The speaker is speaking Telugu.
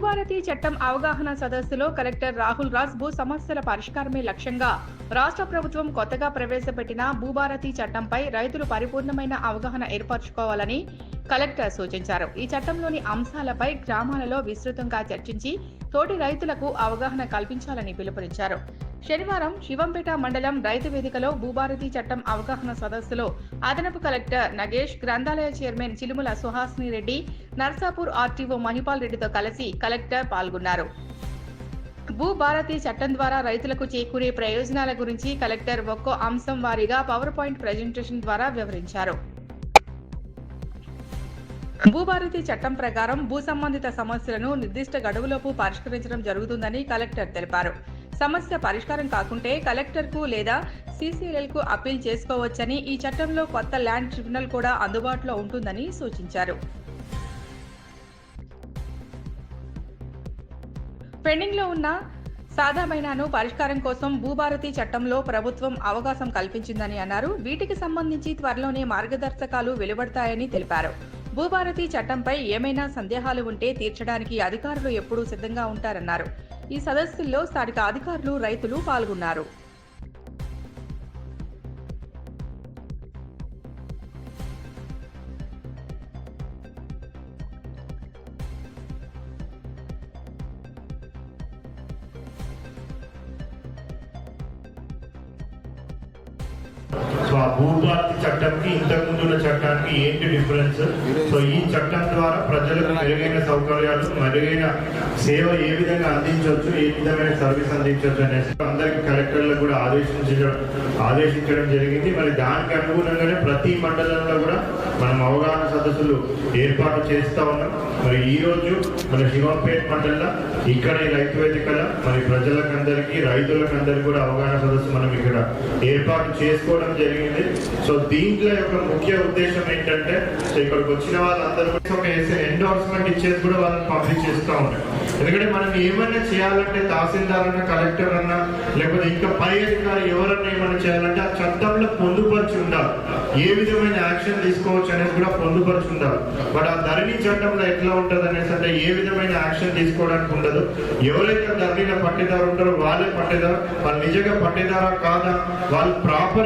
భూభారతి చట్టం అవగాహన సదస్సులో కలెక్టర్ రాహుల్ రాజ్ భూ సమస్యల పరిష్కారమే లక్ష్యంగా రాష్ట్ర ప్రభుత్వం కొత్తగా ప్రవేశపెట్టిన భూభారతి చట్టంపై రైతులు పరిపూర్ణమైన అవగాహన ఏర్పరచుకోవాలని కలెక్టర్ సూచించారు. ఈ చట్టంలోని అంశాలపై గ్రామాలలో విస్తృతంగా చర్చించి తోటి రైతులకు అవగాహన కల్పించాలని పిలుపునిచ్చారు. శనివారం శివంపేట మండలం రైతు వేదికలో భూభారతి చట్టం అవగాహన సదస్సులో అదనపు కలెక్టర్ నగేష్ గ్రంథాలయ చైర్మన్ చిలుముల సుహాసిని రెడ్డి నర్సాపూర్ ఆర్టీఓ మహిపాల్ రెడ్డితో కలిసి కలెక్టర్ పాల్గొన్నారు. భూభారతి చట్టం ద్వారా రైతులకు చేకూరే ప్రయోజనాల గురించి కలెక్టర్ ఒక్కో అంశం వారీగా పవర్ పాయింట్ ప్రజెంటేషన్ ద్వారా వివరించారు. భూభారతి చట్టం ప్రకారం భూ సంబంధిత సమస్యలను నిర్దిష్ట గడువులోపు పరిష్కరించడం జరుగుతుందని కలెక్టర్ తెలిపారు. సమస్య పరిష్కారం కాకుంటే కలెక్టర్కు లేదా సీసీఎల్కు అప్పీల్ చేసుకోవచ్చని ఈ చట్టంలో కొత్త ల్యాండ్ ట్రిబ్యునల్ కూడా అందుబాటులో ఉంటుందని సూచించారు. పెండింగ్లో ఉన్న సాదా మైనాను పరిష్కారం కోసం భూభారతి చట్టంలో ప్రభుత్వం అవకాశం కల్పించిందని అన్నారు. వీటికి సంబంధించి త్వరలోనే మార్గదర్శకాలు వెలువడతాయని తెలిపారు. భూభారతి చట్టంపై ఏమైనా సందేహాలు ఉంటే తీర్చడానికి అధికారులు ఎప్పుడూ సిద్ధంగా ఉంటారన్నారు. ఈ సదస్సుల్లో స్థానిక అధికారులు రైతులు పాల్గొన్నారు. భూభారతి చట్టంకి ఇంతకు ముందు ఉన్న చట్టానికి ఏంటి డిఫరెన్స్? సో ఈ చట్టం ద్వారా ప్రజలకు మెరుగైన సౌకర్యాలు మెరుగైన సేవ ఏ విధంగా అందించవచ్చు ఏ విధమైన సర్వీస్ అందించవచ్చు అనేసి అందరికి కలెక్టర్లకు కూడా ఆదేశించడం ఆదేశించడం జరిగింది. మరి దానికి అనుగుణంగానే ప్రతి మండలంలో కూడా మనం అవగాహన సదస్సులు ఏర్పాటు చేస్తా ఉన్నాం. మరి ఈ రోజు మన శివంపేట్ మండలంలో ఇక్కడ ఈ రైతు వేదికల మరి ప్రజలకందరికీ రైతులకందరికీ కూడా అవగాహన సదస్సు మనం ఇక్కడ ఏర్పాటు చేసుకోవడం జరిగింది. సో దీంట్లో యొక్క ముఖ్య ఉద్దేశం ఏంటంటే సో ఇక్కడికి వచ్చిన వాళ్ళందరూ కూడా ఒక ఎండోర్స్మెంట్ ఇచ్చేసి కూడా వాళ్ళని పబ్లిక్ చేస్తూ ఉంటాం ఎందుకంటే మనం ఏమైనా చేయాలంటే తహసీల్దార్ అన్న కలెక్టర్ అన్న లేకపోతే ఇంకా పై అధికారి ఎవరన్నా ఏమైనా చేయాలంటే ఆ చట్టంలో ఉండాలి ఏ విధమైన యాక్షన్ తీసుకోవచ్చు అనేది కూడా పొందుపరిచి ఉండాలి బట్ ఆ ధరణి చట్టంలో ఎట్లా ఉంటుంది అనేసి అంటే ఏ విధమైన యాక్షన్ తీసుకోవడానికి ఉండదు. ఎవరైతే ధరణిలో పట్టేదారు ఉంటారో వాళ్ళే పట్టేదారు. వాళ్ళు నిజంగా పట్టేదారా కాదా? వాళ్ళు ప్రాపర్